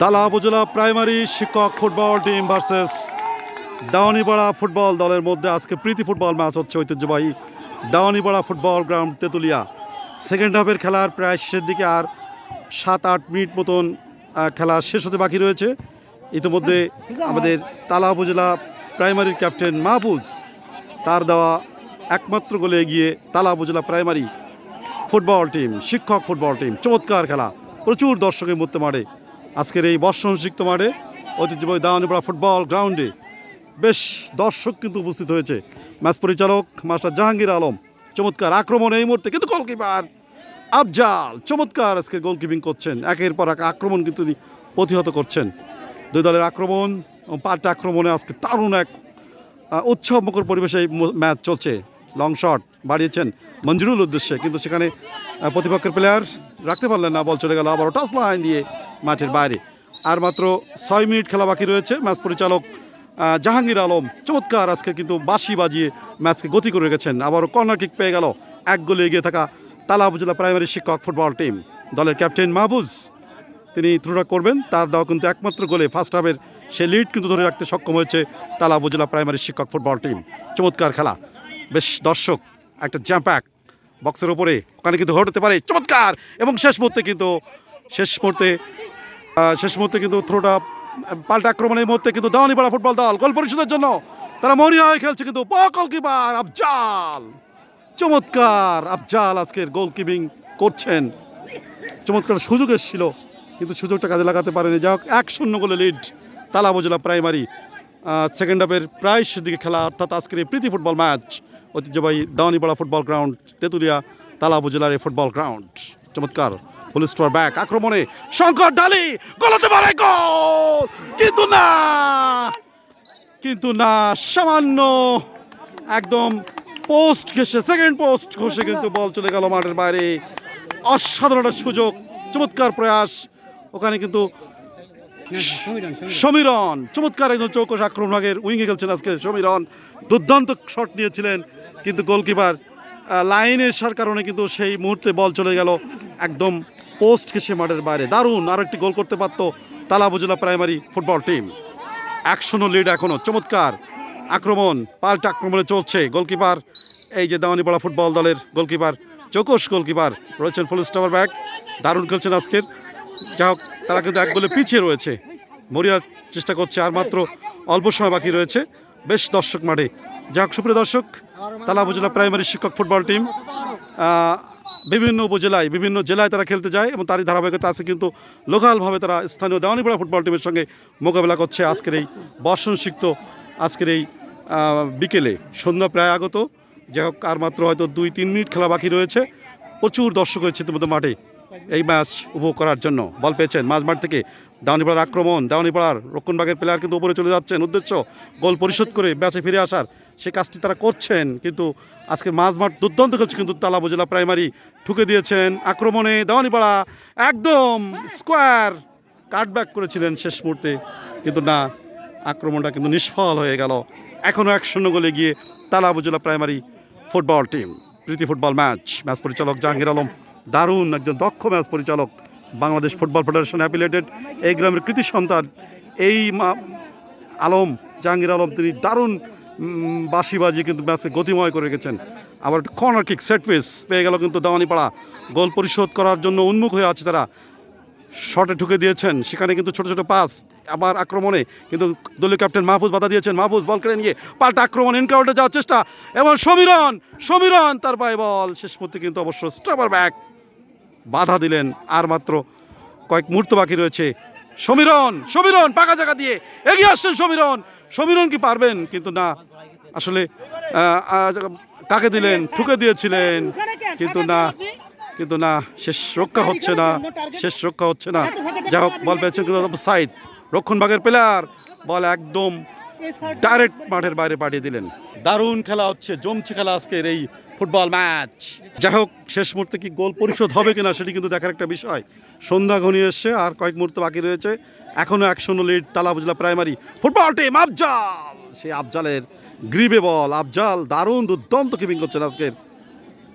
তালা উপজেলা প্রাইমারি শিক্ষক football team versus Dounipara football দলের মধ্যে আজকে প্রীতি ফুটবল ম্যাচ হচ্ছে ঐতিহ্যবাহী Dounipara football ground Tetulia. Second হাফের খেলার প্রায় শেষের দিকে আর সাত, আট মিনিট মতন খেলা শেষ হতে বাকি রয়েছে। ইতিমধ্যে আমাদের তালা উপজেলা প্রাইমারির ক্যাপ্টেন মাহফুজ তার দেওয়া একমাত্র গোলে এগিয়ে তালা উপজেলা প্রাইমারি ফুটবল টিম, শিক্ষক ফুটবল টিম। চমৎকার খেলা। প্রচুর দর্শকের মধ্যে মাঠে আজকের এই বর্ষণ সিক্ত মাঠে ঐতিহ্যবাহী দাওয়ানিপাড়া ফুটবল গ্রাউন্ডে বেশ দর্শক কিন্তু উপস্থিত হয়েছে। ম্যাচ পরিচালক মাস্টার জাহাঙ্গীর আলম, চমৎকার আক্রমণ এই মুহূর্তে কিন্তু গোলকিপার আফজাল, চমৎকার আজকে গোলকিপিং করছেন। একের পর এক আক্রমণ কিন্তু তিনি প্রতিহত করছেন। দুই দলের আক্রমণ পাল্টা আক্রমণে আজকে দারুণ এক উৎসবমুখর পরিবেশে ম্যাচ চলছে। লং শট বাড়িয়েছেন মঞ্জুরুল উদ্দেশ্যে। কিন্তু সেখানে প্রতিপক্ষের প্লেয়ার রাখতে পারলেন না, বল চলে গেল আবার টাচ লাইন দিয়ে মাঠের বাইরে। আর মাত্র ছয় মিনিট খেলা বাকি রয়েছে ম্যাচ পরিচালক জাহাঙ্গীর আলম চমৎকার আজকে কিন্তু বাঁশি বাজিয়ে ম্যাচকে গতি করে রেখেছেন। আবারও কর্নার কিক পেয়ে গেল, এক গোলে এগিয়ে থাকা তালা উপজেলা প্রাইমারি শিক্ষক ফুটবল টিম দলের ক্যাপ্টেন মাহফুজ, তিনি ত্রুটা করবেন, তার দেওয়া কিন্তু একমাত্র গোলে ফার্স্ট হাফের সে লিড কিন্তু ধরে রাখতে সক্ষম হয়েছে তালা উপজেলা প্রাইমারি শিক্ষক ফুটবল টিম চমৎকার খেলা। বেশ দর্শক, একটা জ্যাম্প্যাক বক্সের ওপরে ওখানে কিন্তু হতে পারে, চমৎকার! এবং শেষ মুহূর্তে কিন্তু, শেষ মুহূর্তে শেষ মুহূর্তে কিন্তু থ্রোটা পাল্টা আক্রমণের মুহূর্তে কিন্তু দাওয়ানিপাড়া ফুটবল দল গোল পরিশোধের জন্য তারা মরিয়া হয়ে খেলছে কিন্তু গোলকিপার আফজাল! চমৎকার! আফজাল আজকের গোলকিপিং করছেন। চমৎকার সুযোগ এসেছিল, কিন্তু সুযোগটা কাজে লাগাতে পারেনি। যাই হোক, এক শূন্য গোলে লিড তালা প্রাইমারি সেকেন্ড হাফের প্রায় শেষের দিকে খেলা, অর্থাৎ আজকের এই প্রীতি ফুটবল ম্যাচ ঐতিহ্যবাহী দাওয়ানিপাড়া ফুটবল গ্রাউন্ড তেঁতুলিয়া তালা উপজেলার এই ফুটবল গ্রাউন্ড চমৎকার। পুলিশ স্টোর ব্যাক আক্রমণে শঙ্কর ডালি গলাতে পারে, গোল! কিন্তু না! কিন্তু না, সামান্য একদম পোস্ট ঘেসে সেকেন্ড পোস্ট ঘষে কিন্তু বল চলে গেল মাঠের বাইরে। অসাধারণ সুযোগ, চমৎকার প্রয়াস। ওখানে কিন্তু সমীরন চমৎকার একজন চৌকস আক্রমণ ভাগের উইংয়ে খেলছেন আজকে সমীরন দুর্দান্ত শট নিয়েছিলেন কিন্তু গোলকিপার। লাইনে আসার কারণে কিন্তু সেই মুহূর্তে বল চলে গেল একদম পোস্ট ঘেসে মাঠের বাইরে। দারুণ আরও একটি গোল করতে পারতো তালা উপজেলা প্রাইমারি ফুটবল টিম। একশো লিড এখনও চমৎকার আক্রমণ, পাল্টা আক্রমণে চলছে। গোলকিপার, এই যে দেওয়ানিপাড়া ফুটবল দলের গোলকিপার, চৌকস গোলকিপার রয়েছেন ফুল স্টার ব্যাক দারুণ খেলছেন আজকের যাই হোক, তারা কিন্তু এক গোলে পিছিয়ে রয়েছে। মরিয়ার চেষ্টা করছে, আর মাত্র অল্প সময় বাকি রয়েছে। বেশ দর্শক মাঠে। যাই হোক, সুপ্রিয় দর্শক, তালা উপজেলা প্রাইমারি শিক্ষক ফুটবল টিম বিভিন্ন উপজেলায়, বিভিন্ন জেলায় তারা খেলতে যায় এবং তারই ধারাবাহিকতা আছে কিন্তু লোকালভাবে তারা স্থানীয় দেওয়ানিপাড়া ফুটবল টিমের সঙ্গে মোকাবেলা করছে আজকের এই বর্ষণ সিক্ত আজকের এই বিকেলে। সন্ধ্যা প্রায় আগত। যাই হোক, আর মাত্র হয়তো দুই তিন মিনিট খেলা বাকি রয়েছে। প্রচুর দর্শক হয়েছে ইতিমধ্যে মাঠে। এই ম্যাচ উপভোগ করার জন্য। বল পেয়েছেন মাঝ মাঠ থেকে। দাওয়ানিপাড়ার আক্রমণ দাওয়ানিপাড়ার রক্ষণবাগের প্লেয়ার কিন্তু উপরে চলে যাচ্ছেন। উদ্দেশ্য, গোল পরিশোধ করে ম্যাচে ফিরে আসার। সে কাজটি তারা করছেন, কিন্তু আজকে মাঝ মাঠ দুর্দান্ত খেলছে কিন্তু তালা উপজেলা প্রাইমারি ঠুকে দিয়েছেন আক্রমণে দাওয়ানিপাড়া একদম স্কোয়ার কাটব্যাক করেছিলেন শেষ মুহূর্তে। কিন্তু না, আক্রমণটা কিন্তু নিষ্ফল হয়ে গেল। এখনও এক শূন্য গোলে গিয়ে তালা উপজেলা প্রাইমারি ফুটবল টিম প্রীতি ফুটবল ম্যাচ ম্যাচ পরিচালক জাহাঙ্গীর আলম দারুণ একজন দক্ষ ম্যাচ পরিচালক বাংলাদেশ ফুটবল ফেডারেশন অ্যাফিলেটেড এই গ্রামের কৃতি সন্তান, এই আলম, জাহাঙ্গীর আলম, তিনি দারুণ বাঁশি কিন্তু ম্যাচে গতিময় করে রেখেছেন। আবার কর্নার কিক সেট পিস পেয়ে গেল কিন্তু দাওয়ানিপাড়া। গোল পরিশোধ করার জন্য উন্মুখ হয়ে আছে তারা। শটে ঢুকে দিয়েছেন, সেখানে কিন্তু ছোট ছোট পাস আবার আক্রমণে কিন্তু দলীয় ক্যাপ্টেন মাহফুজ বাধা দিয়েছেন। মাহফুজ বল কেড়ে নিয়ে পাল্টা আক্রমণ ইনকাউন্টে যাওয়ার চেষ্টা। এবং সমীরন সমীরন তার পায়ে বল শেষ মুহূর্তে কিন্তু অবশ্য স্টাবার ব্যাক বাধা দিলেন। আর মাত্র কয়েক মুহূর্ত বাকি রয়েছে। সমীরন সমীরন পাকা জায়গা দিয়ে এগিয়ে আসছেন সমীরন সমীরন কি পারবেন? কিন্তু না, আসলে কাকে দিলেন? ঠুকে দিয়েছিলেন। কিন্তু না কিন্তু না, শেষ রক্ষা হচ্ছে না। শেষ রক্ষা হচ্ছে না। যাই হোক, বল পেয়েছেন কিন্তু সাইড রক্ষণভাগের প্লেয়ার বল একদম ডাইরেক্ট মাঠের বাইরে পাঠিয়ে দিলেন। দারুণ খেলা হচ্ছে জমছে খেলা আজকের এই ফুটবল ম্যাচ। যাই হোক শেষ মুহূর্তে কি গোল পরিশোধ হবে কিনা সেটি কিন্তু দেখার একটা বিষয়। সন্ধ্যা ঘনিয়ে এসছে আর কয়েক মুহূর্ত বাকি রয়েছে। এখনও এক শূন্য লিড তালাবুজলা প্রাইমারি ফুটবল টিম আফজাল! সেই আফজালের গ্রিবে বল। আফজাল দারুণ দুর্দান্ত কিপিং করছেন আজকের